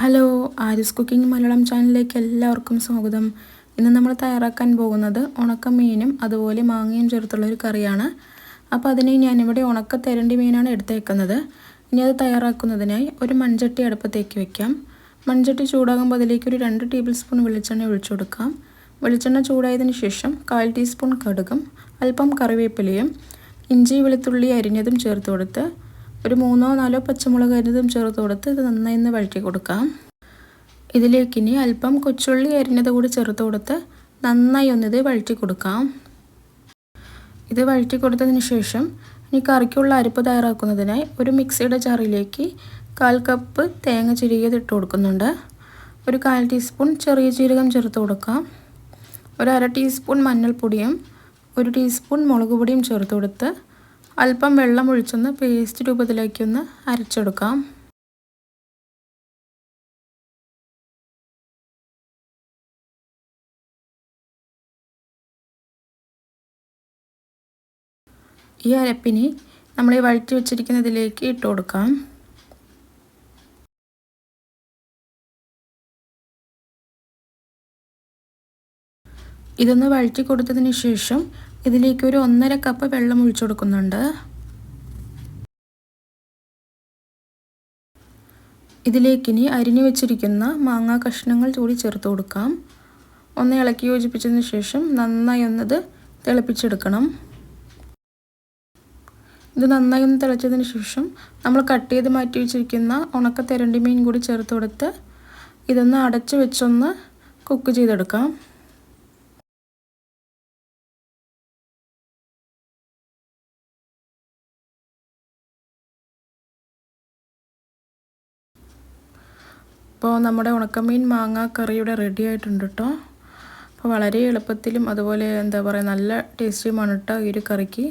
Hello Aris cooking Malayalam ചാനലിലേക്ക് എല്ലാവർക്കും സ്വാഗതം. ഇന്ന് നമ്മൾ തയ്യാറാക്കാൻ പോകുന്നത് ഉണക്ക മീനും അതുപോലെ മാങ്ങയും ചേർത്തുള്ള ഒരു കറിയാണ്. അപ്പോൾ അതിന് ഞാനിവിടെ ഉണക്ക തെരണ്ടി മീനാണ് എടുത്തേക്കുന്നത്. ഇനി അത് തയ്യാറാക്കുന്നതിനായി ഒരു മൺചട്ടി അടുപ്പത്തേക്ക് വെക്കാം. മൺചട്ടി ചൂടാകുമ്പോൾ അതിലേക്ക് ഒരു രണ്ട് ടേബിൾ സ്പൂൺ വെളിച്ചെണ്ണ ഒഴിച്ചു കൊടുക്കാം. വെളിച്ചെണ്ണ ചൂടായതിന് ശേഷം കാൽ ടീസ്പൂൺ കടുകും അല്പം കറിവേപ്പിലയും ഇഞ്ചി വെളുത്തുള്ളി അരിഞ്ഞതും ചേർത്ത് കൊടുത്ത് ഒരു മൂന്നോ നാലോ പച്ചമുളക് അരിഞ്ഞതും ചേർത്ത് കൊടുത്ത് ഇത് നന്നായി ഒന്ന് വഴറ്റി കൊടുക്കാം. ഇതിലേക്ക് ഇനി അല്പം കൊച്ചുള്ളി അരിഞ്ഞത് കൂടി ചേർത്ത് കൊടുത്ത് നന്നായി ഒന്നിത് വഴറ്റി കൊടുക്കാം. ഇത് വഴറ്റി കൊടുത്തതിന് ശേഷം ഇനി കറിക്കുള്ള അരിപ്പ് തയ്യാറാക്കുന്നതിനായി ഒരു മിക്സിയുടെ ജാറിലേക്ക് കാൽ കപ്പ് തേങ്ങ ചിരികിയത് ഇട്ട് കൊടുക്കുന്നുണ്ട്. ഒരു കാൽ ടീസ്പൂൺ ചെറിയ ജീരകം ചേർത്ത് കൊടുക്കാം. ഒരു അര ടീസ്പൂൺ മഞ്ഞൾപ്പൊടിയും ഒരു ടീസ്പൂൺ മുളക് പൊടിയും ചേർത്ത് കൊടുത്ത് അല്പം വെള്ളം ഒഴിച്ചൊന്ന് പേസ്റ്റ് രൂപത്തിലേക്കൊന്ന് അരച്ചെടുക്കാം. ഈ അരപ്പിനി നമ്മൾ ഈ വഴറ്റി വെച്ചിരിക്കുന്നതിലേക്ക് ഇട്ട് കൊടുക്കാം. ഇതൊന്ന് വഴറ്റി കൊടുത്തതിന് ശേഷം ഇതിലേക്ക് ഒരു ഒന്നര കപ്പ് വെള്ളം ഒഴിച്ചു കൊടുക്കുന്നുണ്ട് ഇതിലേക്കിനി അരിഞ്ഞു വെച്ചിരിക്കുന്ന മാങ്ങാ കഷ്ണങ്ങൾ കൂടി ചേർത്ത് കൊടുക്കാം. ഒന്ന് ഇളക്കി യോജിപ്പിച്ചതിന് ശേഷം നന്നായി ഒന്നത് തിളപ്പിച്ചെടുക്കണം. ഇത് നന്നായി ഒന്ന് തിളച്ചതിന് ശേഷം നമ്മൾ കട്ട് ചെയ്ത് മാറ്റി വെച്ചിരിക്കുന്ന ഉണക്ക തെരണ്ടി മീൻ കൂടി ചേർത്ത് കൊടുത്ത് ഇതൊന്ന് അടച്ചു വെച്ചൊന്ന് കുക്ക് ചെയ്തെടുക്കാം. ഇപ്പോൾ നമ്മുടെ ഉണക്കമീൻ മാങ്ങ കറിയുടെ റെഡി ആയിട്ടുണ്ട് കേട്ടോ. അപ്പോൾ വളരെ എളുപ്പത്തിലും അതുപോലെ എന്താ പറയുക നല്ല ടേസ്റ്റിയുമാണ് കേട്ടോ ഈ ഒരു കറിക്ക്.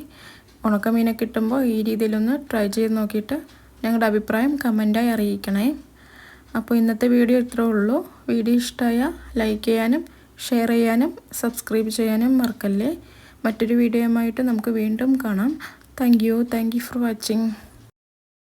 ഉണക്കമീനെ കിട്ടുമ്പോൾ ഈ രീതിയിലൊന്ന് ട്രൈ ചെയ്ത് നോക്കിയിട്ട് ഞങ്ങളുടെ അഭിപ്രായം കമന്റായി അറിയിക്കണേ. അപ്പോൾ ഇന്നത്തെ വീഡിയോ ഇത്രേ ഉള്ളൂ. വീഡിയോ ഇഷ്ടമായ ലൈക്ക് ചെയ്യാനും ഷെയർ ചെയ്യാനും സബ്സ്ക്രൈബ് ചെയ്യാനും മറക്കല്ലേ. മറ്റൊരു വീഡിയോയുമായിട്ട് നമുക്ക് വീണ്ടും കാണാം. Thank you thank you for watching